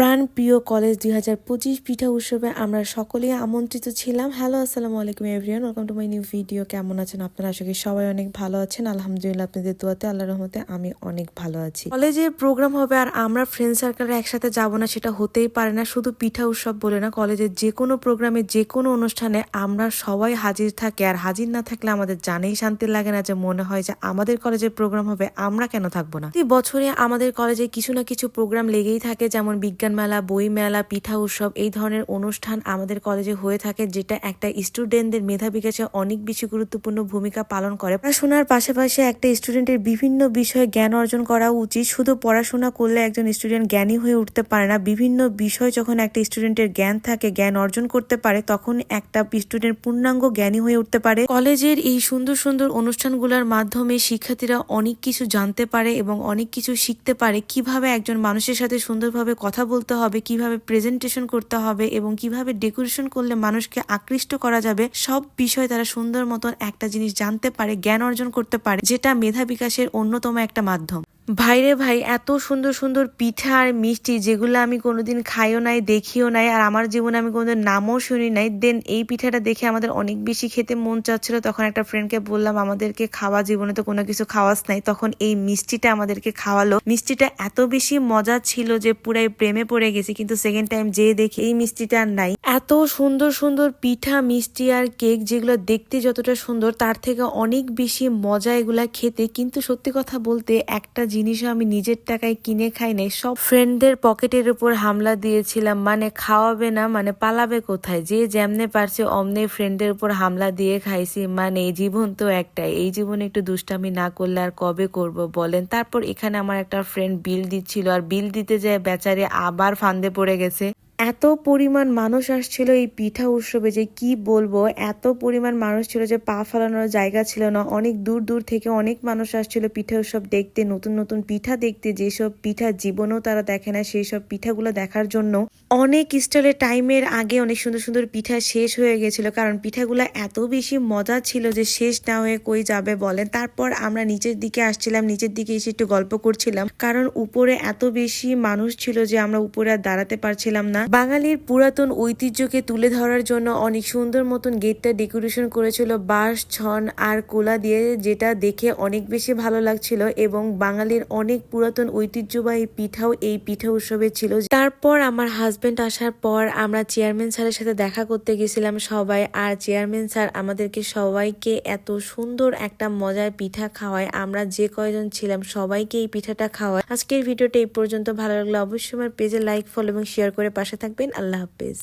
প্রাণ প্রিয় কলেজ দুই হাজার পঁচিশ পিঠা উৎসবে আমরা সকলেই আমন্ত্রিত ছিলাম। হ্যালো আসসালামু আলাইকুম everyone welcome to my new video কেমন আছেন আপনারা? আশা করি সবাই অনেক ভালো আছেন। আলহামদুলিল্লাহ, আপনাদের দোয়াতে আল্লাহ রহমতে আমি অনেক ভালো আছি। কলেজের প্রোগ্রাম হবে আর আমরা ফ্রেন্ড সার্কেলরা একসাথে যাব না, সেটা হতেই পারে না। শুধু পিঠা উৎসব বলে না, কলেজের যে কোনো প্রোগ্রামে যে কোনো অনুষ্ঠানে আমরা সবাই হাজির থাকি। আর হাজির না থাকলে আমাদের জানেই শান্তি লাগে না যে মনে হয় যে আমাদের কলেজের প্রোগ্রাম হবে, আমরা কেন থাকব না? বছরে আমাদের কলেজে কিছু না কিছু প্রোগ্রাম লেগেই থাকে, যেমন বিজ্ঞান মেলা বই মেলা পিঠা উৎসব এই ধরনের অনুষ্ঠান আমাদের কলেজে হয়ে থাকে, যেটা একটা স্টুডেন্টদের মেধা বিকাশে অনেক বেশি গুরুত্বপূর্ণ ভূমিকা পালন করে। পড়াশোনার পাশাপাশি একটা স্টুডেন্টের বিভিন্ন বিষয়ে জ্ঞান অর্জন করা উচিত। শুধু পড়াশোনা করলে একজন স্টুডেন্ট জ্ঞানী হয়ে উঠতে পারে না। বিভিন্ন বিষয় যখন একটা স্টুডেন্টের জ্ঞান থাকে, জ্ঞান অর্জন করতে পারে, তখন একটা স্টুডেন্ট পূর্ণাঙ্গ জ্ঞানী হয়ে উঠতে পারে। কলেজের এই সুন্দর সুন্দর অনুষ্ঠানগুলোর মাধ্যমে শিক্ষার্থীরা অনেক কিছু জানতে পারে এবং অনেক কিছু শিখতে পারে। কীভাবে একজন মানুষের সাথে সুন্দরভাবে কথা বলতে হবে, কীভাবে প্রেজেন্টেশন করতে হবে এবং কীভাবে ডেকোরেশন করলে মানুষকে আকৃষ্ট করা যাবে, সব বিষয় তারা সুন্দর মতন একটা জিনিস জানতে পারে, জ্ঞান অর্জন করতে পারে, যেটা মেধা বিকাশের অন্যতম একটা মাধ্যম। ভাইরে ভাই, এত সুন্দর সুন্দর পিঠা আর মিষ্টি যেগুলো আমি কোনোদিন খাইও নাই, দেখিও নাই, আর আমার জীবনে আমি কোনোদিন নামও শুনি নাই দেন এই পিঠাটা দেখে আমাদের অনেক বেশি খেতে মন চাচ্ছিল। তখন একটা ফ্রেন্ডকে বললাম, আমাদেরকে খাওয়া, জীবনে তো কোনো কিছু খাওয়াস নাই। তখন এই মিষ্টিটা আমাদেরকে খাওয়ালো। মিষ্টিটা এত বেশি মজা ছিল যে পুরাই প্রেমে পড়ে গেছি, কিন্তু সেকেন্ড টাইম যে দেখি এই মিষ্টিটা আর নাই। এত সুন্দর সুন্দর পিঠা, মিষ্টি আর কেক যেগুলো দেখতে যতটা সুন্দর, তার থেকে অনেক বেশি মজা এগুলা খেতে। কিন্তু সত্যি কথা বলতে একটা জিনিসও আমি নিজের টাকায় কিনে খাই নাই। সব ফ্রেন্ডদের পকেটের উপর হামলা দিয়েছিলাম। মানে খাওয়াবে না মানে পালাবে কোথায়? যে যেমনে পারছে অমনে ফ্রেন্ডের উপর হামলা দিয়ে খাইছি। মানে এই জীবন তো একটাই। এই জীবনে একটু দুষ্টামি না করলে আর কবে করব বলেন? তারপর এখানে আমার একটা ফ্রেন্ড বিল দিচ্ছিল। আর বিল দিতে যায় বেচারে আবার ফান্দে পড়ে গেছে। এত পরিমাণ মানুষ আসছিল এই পিঠা উৎসবে যে কি বলব? এত পরিমাণ মানুষ ছিল যে পা ফেলানোর জায়গা ছিল না। অনেক দূর দূর থেকে অনেক মানুষ আসছিল পিঠা উৎসব দেখতে, নতুন নতুন পিঠা দেখতে, যেসব পিঠা জীবনেও তারা দেখে না সেই সব পিঠাগুলো দেখার জন্য। অনেক স্টলে টাইমের আগে অনেক সুন্দর সুন্দর পিঠা শেষ হয়ে গেছিল, কারণ পিঠাগুলো এত বেশি মজা ছিল যে শেষ না হয়ে কই যাবে বলেন? তারপর আমরা নিচের দিকে আসছিলাম, নিচের দিকে এসে একটু গল্প করছিলাম। কারণ উপরে এত বেশি মানুষ ছিল যে আমরা উপরে আর দাঁড়াতে পারছিলাম না। বাঙালির পুরাতন ঐতিহ্যকে তুলে ধরার জন্য অনেক সুন্দর মতন গেটটা ডেকোরেশন করেছিল বাঁশ, ছন আর কোলা দিয়ে, যেটা দেখে অনেক বেশি ভালো লাগছিল এবং বাঙালির অনেক পুরাতন ঐতিহ্যবাহী পিঠাও এই পিঠা উৎসবে ছিল। তারপর আমার হাজবেন্ড আসার পর আমরা চেয়ারম্যান স্যারের সাথে দেখা করতে গেছিলাম সবাই আর চেয়ারম্যান স্যার আমাদেরকে সবাইকে এত সুন্দর একটা মজার পিঠা খাওয়ায়। আমরা যে কয়জন ছিলাম সবাইকে এই পিঠাটা খাওয়ায়। আজকের ভিডিওটা এই পর্যন্ত। ভালো লাগলে অবশ্যই আমার পেজে লাইক ফলো এবং শেয়ার করে পাশে থাকবেন আল্লাহ হাফেজ।